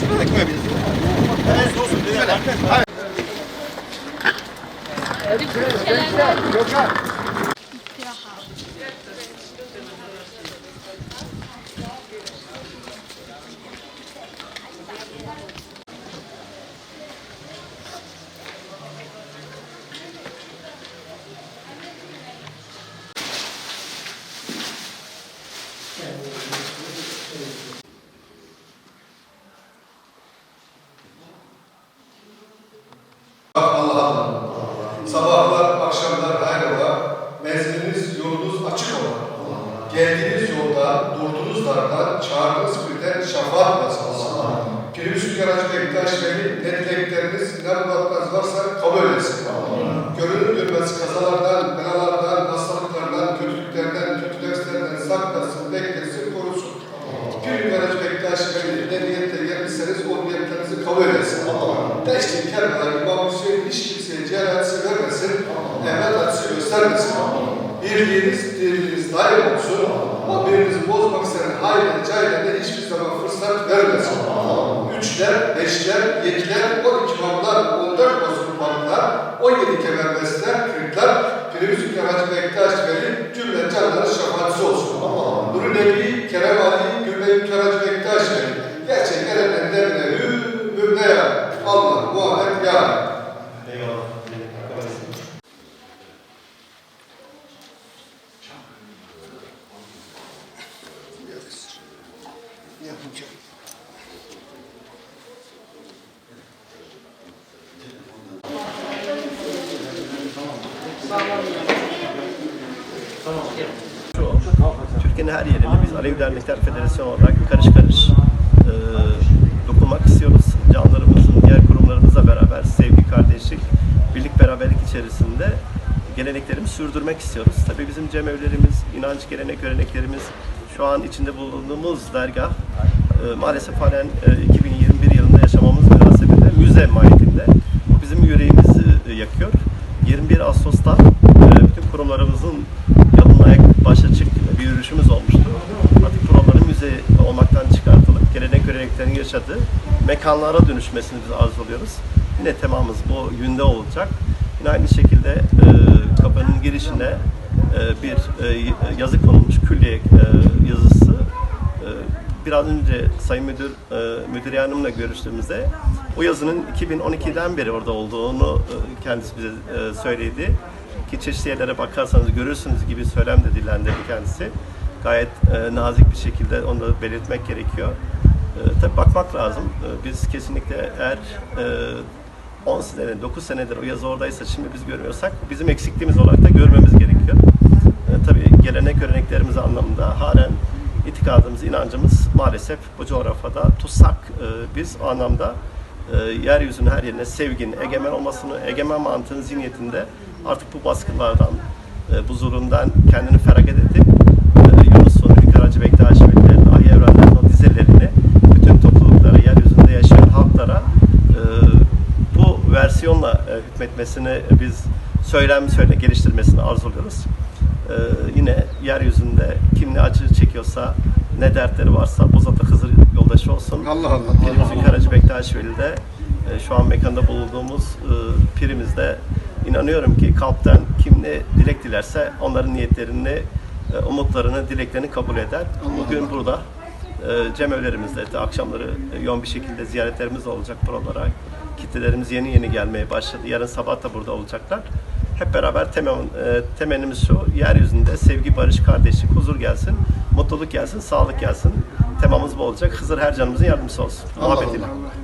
Şuna da koyabiliriz. Evet olsun. Güzel. Hayır. Yok ha. Çağırdığınız birden şafaat basılsın. Pirimiz Hükeracı Bektaş Veli, ne ne muratlarınız varsa kabul etsin. Görünür görmez kazalardan, belalardan, hastalıklardan, kötülüklerden, kötü saklasın, beklesin, korusun. Pir Hükeracı Bektaş Veli, ne niyetle gelmişseniz o niyetlerinizi kabul etsin. Beşli Kerbela İmam Hüseyin hiç kimseye cehaletsiz vermesin, evlat acısı göstermesin. Birliğiniz, dirliğiniz daim olsun. O birinizi bozmak hayrine, cahilene hiçbir zaman fırsat vermesin. Üçler, beşler, yediler, on iki mamlar, on dört bozulmaklar, on yedi kemermesler, kırklar, Pirimiz Hacı Bektaş Veli cümle canların şefaatçisi olsun. Nuri Nebi, Kerem Ali, Gülbe Hünkar Hacı Bektaş Veli. Gerçek erenlerin emrine hü, hümne ya. Allah, Muhammed ya. Türkiye'nin her yerine biz Alevi Dernekler Federasyonu olarak karış karış e, dokunmak istiyoruz. Canlarımızın, diğer kurumlarımızla beraber sevgi, kardeşlik, birlik, beraberlik içerisinde geleneklerimizi sürdürmek istiyoruz. Tabii bizim cemevlerimiz, inanç, gelenek, göreneklerimiz şu an içinde bulunduğumuz dergah e, maalesef halen e, 2021 yılında yaşamamız münasebetiyle müze mahiyetinde. Bu bizim yüreğimizi e, yakıyor. 21 Ağustos'ta müze olmaktan çıkartılıp gelenek göreneklerin yaşadığı mekanlara dönüşmesini biz arzuluyoruz. Yine temamız bu günde olacak. Yine aynı şekilde e, kapının girişine e, bir e, yazı konulmuş külliye e, yazısı e, biraz önce Sayın Müdür, e, Müdür Hanım'la görüştüğümüzde o yazının 2012'den beri orada olduğunu e, kendisi bize e, söyledi. Ki çeşitli yerlere bakarsanız görürsünüz gibi söylem de dillendirdi kendisi. Gayet e, nazik bir şekilde onu da belirtmek gerekiyor. E, tabii bakmak lazım. E, biz kesinlikle eğer e, 10 sene, 9 senedir o yazı oradaysa şimdi biz görmüyorsak bizim eksikliğimiz olarak da görmemiz gerekiyor. E, tabii gelenek göreneklerimiz anlamında halen itikadımız, inancımız maalesef bu coğrafyada tutsak. E, biz o anlamda e, yeryüzünün her yerine sevginin, egemen olmasını, egemen mantığın zihniyetinde artık bu baskılardan, e, bu zulümden kendini feragat edip e, Yunus'un, Hünkar Hacı Bektaş Velilerin, Ahi Evrenler'in o dizelerini bütün topluluklara, yeryüzünde yaşayan halklara e, bu versiyonla e, hükmetmesini biz söylem söyle geliştirmesini arzuluyoruz. E, yine yeryüzünde kim ne acı çekiyorsa, ne dertleri varsa Bozat'a Hızır yoldaşı olsun. Allah Allah. Pirimizin Karacı Bektaş Veli'de e, şu an mekanda bulunduğumuz e, pirimizde inanıyorum ki kalpten kim ne dilek dilerse onların niyetlerini, e, umutlarını, dileklerini kabul eder. Bugün burada e, cemevlerimizde de akşamları yoğun bir şekilde ziyaretlerimiz olacak buralara. Kitlelerimiz yeni yeni gelmeye başladı. Yarın sabah da burada olacaklar. Hep beraber temel, e, temennimiz şu, yeryüzünde sevgi, barış, kardeşlik, huzur gelsin, mutluluk gelsin, sağlık gelsin. Temamız bu olacak. Hızır her canımızın yardımcısı olsun. Allah Muhabbetiyle. Allah.